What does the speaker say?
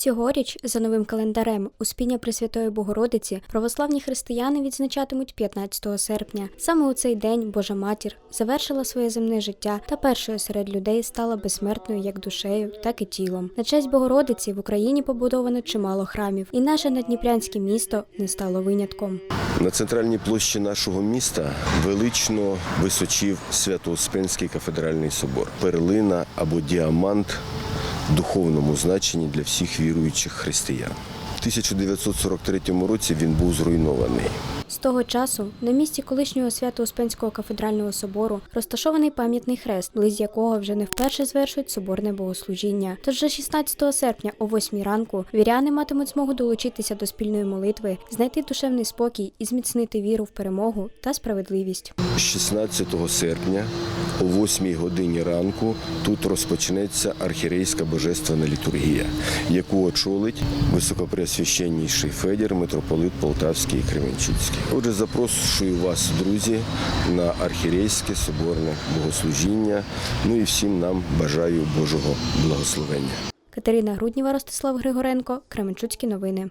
Цьогоріч, за новим календарем, Успіння Пресвятої Богородиці православні християни відзначатимуть 15 серпня. Саме у цей день Божа Матір завершила своє земне життя та першою серед людей стала безсмертною як душею, так і тілом. На честь Богородиці в Україні побудовано чимало храмів, і наше надніпрянське місто не стало винятком. На центральній площі нашого міста велично височив Свято-Успенський кафедральний собор. Перлина або діамант духовному значенні для всіх віруючих християн. У 1943 році він був зруйнований. З того часу на місці колишнього Свято-Успенського кафедрального собору розташований пам'ятний хрест, близь якого вже не вперше звершують соборне богослужіння. Тож вже 16 серпня о 8 ранку віряни матимуть змогу долучитися до спільної молитви, знайти душевний спокій і зміцнити віру в перемогу та справедливість. 16 серпня о 8 годині ранку тут розпочнеться архірейська божественна літургія, яку очолить високопреосвященніший Федір, митрополит Полтавський і Кременчуцький. Отже, запрошую вас, друзі, на архірейське соборне богослужіння. Ну і всім нам бажаю Божого благословення. Катерина Грудніва, Ростислав Григоренко, Кременчуцькі новини.